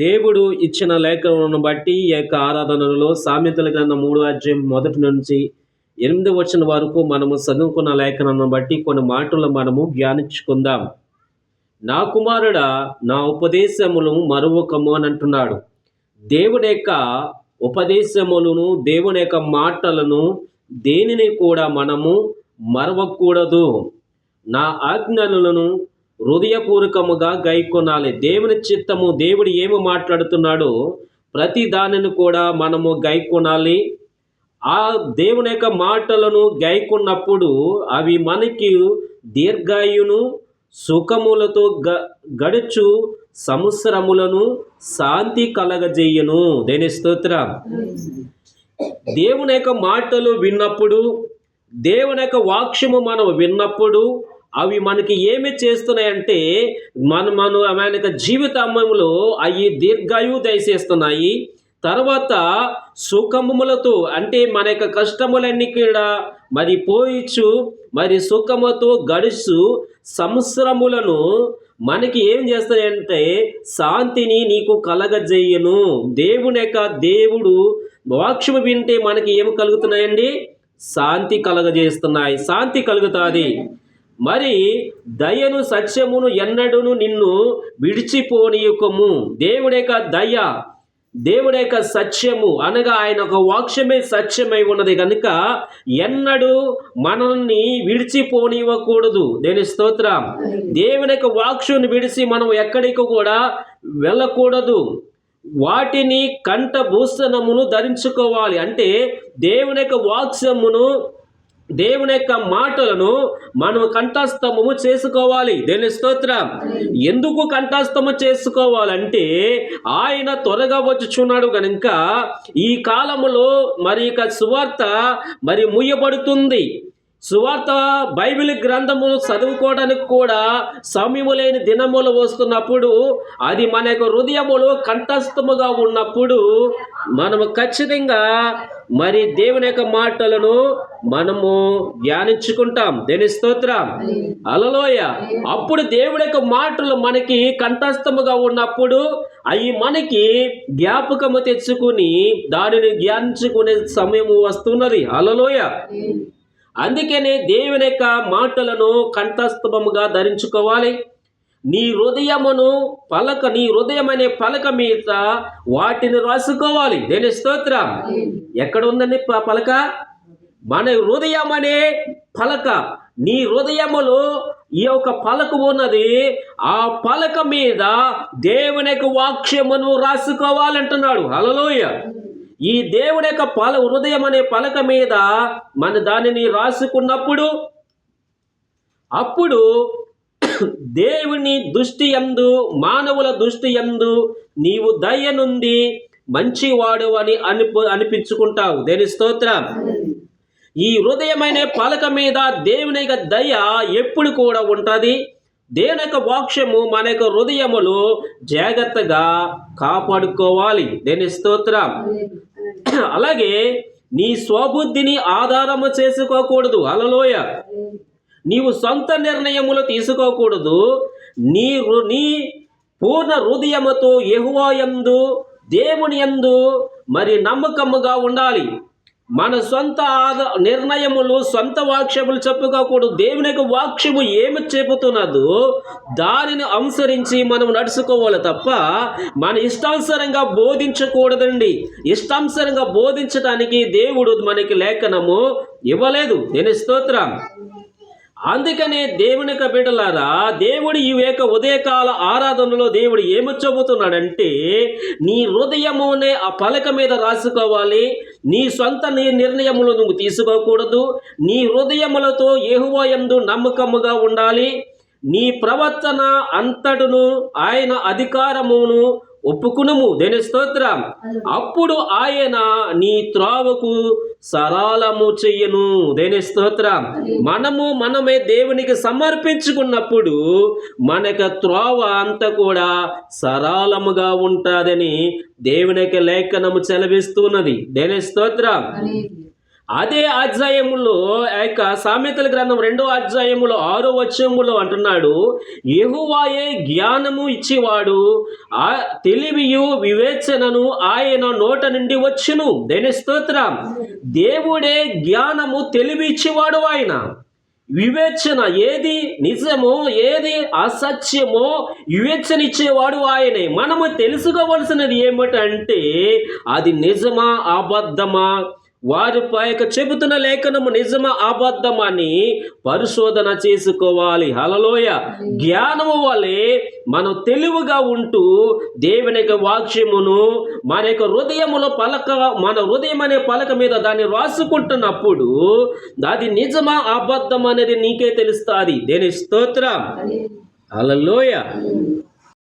దేవుడు ఇచ్చిన లేఖలను బట్టి ఈ యొక్క ఆరాధనలో సామెతల గ్రంథం మూడు అధ్యాయం మొదటి నుంచి ఎనిమిది వచ్చిన వరకు మనము చదువుకున్న లేఖనను బట్టి కొన్ని మాటలు మనము ధ్యానించుకుందాం నా కుమారుడా నా ఉపదేశములు మరువకము అని అంటున్నాడు. దేవుని యొక్క ఉపదేశములను దేవుని యొక్క మాటలను దేనిని కూడా మనము మరవకూడదు. నా ఆజ్ఞలను హృదయపూర్వకముగా గైకొనాలి. దేవుని చిత్తము దేవుడు ఏమి మాట్లాడుతున్నాడో ప్రతి దానిని కూడా మనము గైకొనాలి. ఆ దేవుని యొక్క మాటలను గైకున్నప్పుడు అవి మనకి దీర్ఘాయును సుఖములతో గ గడుచు సంవత్సరములను శాంతి కలగజేయను. దేని స్తోత్రం? దేవుని యొక్క మాటలు విన్నప్పుడు దేవుని యొక్క వాక్యము మనం విన్నప్పుడు అవి మనకి ఏమి చేస్తున్నాయంటే మన మన ఆయన యొక్క జీవితంలో అవి దీర్ఘాయువు దయచేస్తున్నాయి. తర్వాత సుఖములతో అంటే మన యొక్క కష్టములన్నీ కూడా మరి పోయిచ్చు మరి సుఖముతో గడుచు సంవత్సరములను మనకి ఏం చేస్తాయంటే శాంతిని నీకు కలగజేయను. దేవుని యొక్క దేవుడు వాక్యము వింటే మనకి ఏమి కలుగుతున్నాయండి? శాంతి కలగజేస్తున్నాయి. శాంతి కలుగుతుంది. మరి దయను సత్యమును ఎన్నడూను నిన్ను విడిచిపోనీయకము. దేవుడి యొక్క దయ దేవుడి యొక్క సత్యము అనగా ఆయన ఒక వాక్యమే సత్యమై ఉన్నది కనుక ఎన్నడూ మనల్ని విడిచిపోనివ్వకూడదు దేని స్తోత్రం. దేవుని యొక్క వాక్యుని విడిచి మనం ఎక్కడికి కూడా వెళ్ళకూడదు. వాటిని కంఠభూషణమును ధరించుకోవాలి. అంటే దేవుని యొక్క వాక్స్యమును దేవుని యొక్క మాటలను మనం కంఠస్థమము చేసుకోవాలి. దేని స్తోత్రం? ఎందుకు కంఠస్థము చేసుకోవాలంటే ఆయన త్వరగా వచ్చుచున్నాడు కనుక ఈ కాలములో మరి యొక్క సువార్త మరి ముయ్యబడుతుంది. సువార్త బైబిల్ గ్రంథము చదువుకోవడానికి కూడా సమయము లేని దినములు వస్తున్నప్పుడు అది మన యొక్క హృదయములో కంఠస్థముగా ఉన్నప్పుడు మనము ఖచ్చితంగా మరి దేవుని యొక్క మాటలను మనము ధ్యానించుకుంటాం. దేని స్తోత్రం. అలలోయ అప్పుడు దేవుని యొక్క మాటలు మనకి కంఠస్థముగా ఉన్నప్పుడు అవి మనకి జ్ఞాపకము తెచ్చుకుని దానిని ధ్యానించుకునే సమయం వస్తున్నది. అలలోయ అందుకనే దేవుని యొక్క మాటలను కంఠస్థముగా ధరించుకోవాలి. నీ హృదయమును పలక నీ హృదయం అనే పలక మీద వాటిని రాసుకోవాలి. దేని స్తోత్రం? ఎక్కడ ఉందండి పలక? మన హృదయం అనే పలక. నీ హృదయములో ఈ యొక్క పలక ఉన్నది. ఆ పలక మీద దేవుని యొక్క వాక్యమును రాసుకోవాలంటున్నాడు. హల్లెలూయా. ఈ దేవుడి యొక్క పల హృదయం అనే పలక మీద మన దానిని రాసుకున్నప్పుడు అప్పుడు దేవుని దృష్టి ఎందు మానవుల దృష్టి ఎందు నీవు దయ నుండి మంచివాడు అని అనిపి అనిపించుకుంటావు. దేని స్తోత్రం? ఈ హృదయమైన పలక మీద దేవుని యొక్క దయ ఎప్పుడు కూడా ఉంటుంది. దేవుని యొక్క వాక్ష్యము మన యొక్క హృదయములో జాగ్రత్తగా కాపాడుకోవాలి. దేని స్తోత్రం? అలాగే నీ స్వబుద్ధిని ఆధారము చేసుకోకూడదు. అలలోయ నీవు సొంత నిర్ణయములు తీసుకోకూడదు. నీ నీ పూర్ణ హృదయముతో యెహోవా యందు దేవుని యందు మరి నమ్మకముగా ఉండాలి. మన సొంత ఆద నిర్ణయములు సొంత వాక్యములు చెప్పుకోకూడదు. దేవుని యొక్క వాక్యము ఏమి చెబుతున్నదో దానిని అనుసరించి మనం నడుచుకోవాలి తప్ప మన ఇష్టానుసారంగా బోధించకూడదండి. ఇష్టానుసారంగా బోధించడానికి దేవుడు మనకి లేఖనము ఇవ్వలేదు. నేను స్తోత్రం. అందుకనే దేవుని యొక్క బిడ్డలారా దేవుడు ఈ యొక్క ఉదయకాల ఆరాధనలో దేవుడు ఏమి చెబుతున్నాడంటే నీ హృదయమునే ఆ పలక మీద రాసుకోవాలి నీ సొంత నీ నిర్ణయములు నువ్వు తీసుకోకూడదు. నీ హృదయములతో ఏహువయందు నమ్మకముగా ఉండాలి. నీ ప్రవర్తన అంతటును ఆయన అధికారమును ఒప్పుకునుము. దేని స్తోత్రం? అప్పుడు ఆయన నీ త్రోవకు సరళము చెయ్యను. దేని స్తోత్రం? మనము మనమే దేవునికి సమర్పించుకున్నప్పుడు మన యొక్క త్రోవ అంతా కూడా సరళముగా ఉంటుందని దేవుని యొక్క లేఖనము చెలవిస్తున్నది దేని స్తోత్రం? అదే అధ్యాయములో ఆ యొక్క సామెతల గ్రంథం రెండో అధ్యాయములో ఆరో వచ్చములో అంటున్నాడు ఎహువాయే జ్ఞానము ఇచ్చేవాడు ఆ తెలివియు వివేచనను ఆయన నోట నుండి వచ్చును. దేని స్తోత్రం? దేవుడే జ్ఞానము తెలివి ఇచ్చేవాడు ఆయన. వివేచన ఏది నిజమో ఏది అసత్యమో వివేచన ఇచ్చేవాడు ఆయనే. మనము తెలుసుకోవలసినది ఏమిటంటే అది నిజమా అబద్ధమా? వారి పైక చెబుతున్న లేఖనము నిజమా? అబద్ధమని పరిశోధన చేసుకోవాలి. హలలోయ జ్ఞానము వలె మనం తెలివిగా ఉంటూ దేవుని యొక్క వాక్యమును మన యొక్క హృదయములో పలక మన హృదయం అనే పలక మీద దాన్ని రాసుకుంటున్నప్పుడు అది నిజమా? అబద్ధం అనేది నీకే తెలుస్తుంది. దేని స్తోత్రం? హల్లెలూయా.